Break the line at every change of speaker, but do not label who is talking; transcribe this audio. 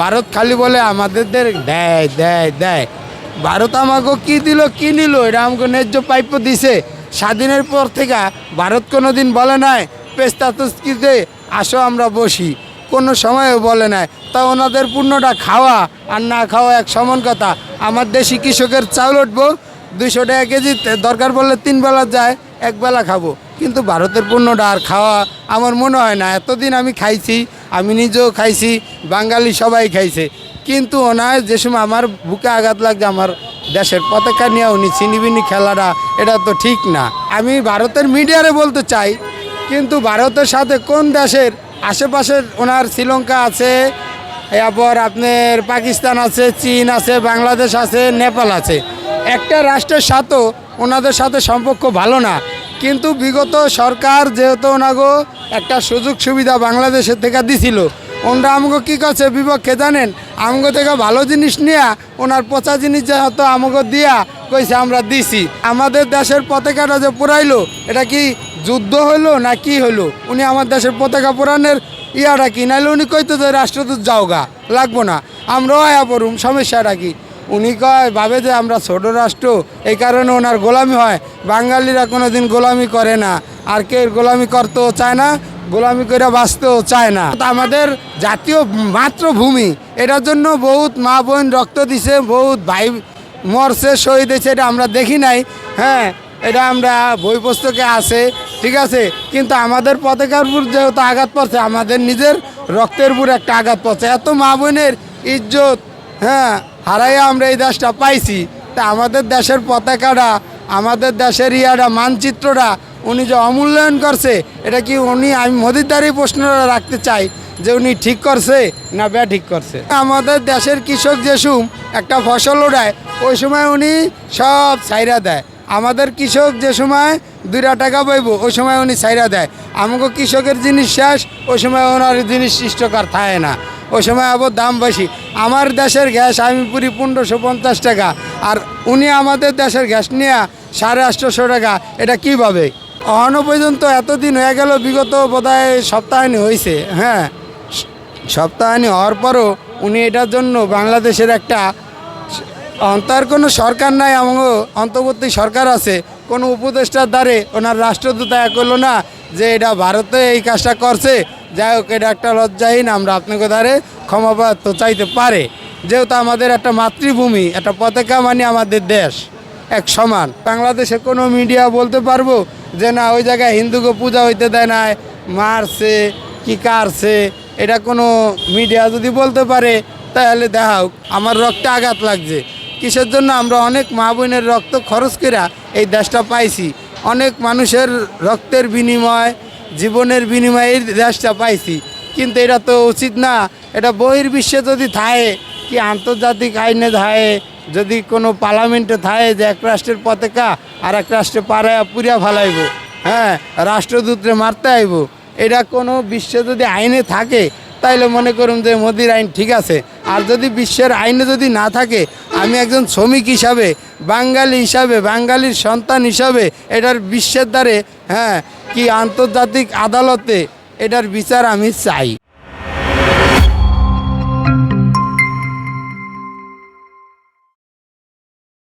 ভারত খালি বলে আমাদের দেয় দেয় দেয়। ভারত আমাকে কি দিল, কি নিল? এটা আমাকে ন্যায্য পাইপ দিছে। স্বাধীনের পর থেকে ভারত কোনো দিন বলে নাই, পেস্তা তুস্কিতে আসো আমরা বসি। কোনো সময়ও বলে নাই। তা ওনাদের পূর্ণটা খাওয়া আর না খাওয়া এক সমান কথা। আমার দেশি কৃষকের চাউল উঠবো, দুইশো টাকা কেজি দরকার পড়লে তিন বেলা যায়, এক বেলা খাব। কিন্তু ভারতের পণ্যটা আর খাওয়া আমার মনে হয় না। এতদিন আমি খাইছি, আমি নিজেও খাইছি, বাঙালি সবাই খাইছে। কিন্তু ওনার যে সময় আমার বুকে আঘাত লাগছে, আমার দেশের পতাকা নিয়ে উনি চিনিবিনি খেলাটা, এটা তো ঠিক না। আমি ভারতের মিডিয়ারে বলতে চাই, কিন্তু ভারতের সাথে কোন দেশের আশেপাশের ওনার শ্রীলঙ্কা আছে, এরপর আপনার পাকিস্তান আছে, চীন আছে, বাংলাদেশ আছে, নেপাল আছে। একটা রাষ্ট্রের সাথেও ওনাদের সাথে সম্পর্ক ভালো না। কিন্তু বিগত সরকার যেহেতু ওনাগো একটা সুযোগ সুবিধা বাংলাদেশের থেকে দিছিল, ওনরা আমাকে কী করছে বিপক্ষে জানেন? আমাকে থেকে ভালো জিনিস নিয়া, ওনার পচা জিনিস যেহেতু আমাকে দিয়া কইছে আমরা দিছি। আমাদের দেশের পতাকাটা যে পুরাইলো এটা কি যুদ্ধ হইল না কি হলো উনি আমার দেশের পতাকা পুরানের ইয়াটা কি? নাইলে উনি কইতো যে রাষ্ট্রদূত যাওগা, লাগবো না। আমরাও আয়া পড়ুম, সমস্যাটা কি? উনি কয় ভাবে যে আমরা ছোট রাষ্ট্র, এই কারণে ওনার গোলামি হয়। বাঙালিরা কোনো দিন গোলামি করে না। আর কে গোলামি করতেও চায় না, গোলামি করে বাঁচতেও চায় না। আমাদের জাতীয় মাতৃভূমি। এটার জন্য বহুত মা বোন রক্ত দিছে, বহুত ভাই মরছে, শহীদ হয়েছে, এটা আমরা দেখি নাই। হ্যাঁ এটা আমরা বই পুস্তকে আছে, ঠিক আছে? কিন্তু আমাদের পতাকার উপর যেহেতু আঘাত পড়ছে, আমাদের নিজের রক্তের উপর একটা আঘাত পড়ছে। এত মা বোনের ইজ্জত হ্যাঁ হারাইয়া আমরা এই দেশটা পাইছি, তা আমাদের দেশের পতাকাটা, আমাদের দেশের ইয়াটা, মানচিত্রটা উনি যে অমূল্যায়ন করছে, এটা কি উনি আমি মোদির প্রশ্নটা রাখতে চাই যে উনি ঠিক করছে না ব্যা ঠিক করছে? আমাদের দেশের কৃষক যেসুম একটা ফসল ওড়ায়, ওই সময় উনি সব ছাইরা দেয়। আমাদের কৃষক যে সময় দুইটা টাকা পাইব, ওই সময় উনি ছাইরা দেয়। আমাকে কৃষকের জিনিস শেষ, ওই সময় ওনার জিনিস সৃষ্টকার থাকে না। ওই সময় আবার দাম বেশি। আমার দেশের গ্যাস আমি পুরি পনেরোশো পঞ্চাশ টাকা, আর উনি আমাদের দেশের গ্যাস নিয়ে সাড়ে আটশোশো টাকা, এটা কীভাবে? অহনো পর্যন্ত এতদিন হয়ে গেল, বিগত বোধহয় সপ্তাহানি হয়েছে হ্যাঁ। সপ্তাহানি হওয়ার পরও উনি এটার জন্য বাংলাদেশের একটা অন্তর কোনো সরকার নাই এবং অন্তর্বর্তী সরকার আছে। কোনো উপদেষ্টার দ্বারে ওনার রাষ্ট্রদূত করল না যে এটা ভারতে এই কাজটা করছে। যাই হোক, এটা একটা লজ্জাহীন, আমরা আপনাকে ধারে ক্ষমাবাদ তো চাইতে পারে। যেহেতু আমাদের একটা মাতৃভূমি, একটা পতাকা মানে আমাদের দেশ, এক সমান। বাংলাদেশে কোনো মিডিয়া বলতে পারব যে না, ওই জায়গায় হিন্দুকে পূজা হইতে দেয় না মারছে, কি কারছে, এটা কোনো মিডিয়া যদি বলতে পারে, তাহলে দেখাও আমার রক্তে আঘাত লাগছে। কিসের জন্য আমরা অনেক মা বোনের রক্ত খরচ করে এই দেশটা পাইছি। অনেক মানুষের রক্তের বিনিময় জীবনের বিনিময়ে দেশটা পাইছি। কিন্তু এটা তো উচিত না। এটা বহির্বিশ্বে যদি থাকে, কি আন্তর্জাতিক আইনে থাকে, যদি কোনো পার্লামেন্টে থাকে যে এক রাষ্ট্রের পতাকা আর এক রাষ্ট্রে পাড়ায় পুরিয়া ফালাইব হ্যাঁ রাষ্ট্রদূতরে মারতে আইব, এটা কোনো বিশ্বে যদি আইনে থাকে, তাইলে মনে করুন যে মোদির আইন ঠিক আছে। আর যদি বিশ্বের আইনে যদি না থাকে আমি একজন শ্রমিক হিসাবে, বাঙালি হিসাবে, বাঙালির সন্তান হিসাবে এটার বিশ্বের দ্বারে হ্যাঁ কি আন্তর্জাতিক আদালতে এটার বিচার আমি চাই।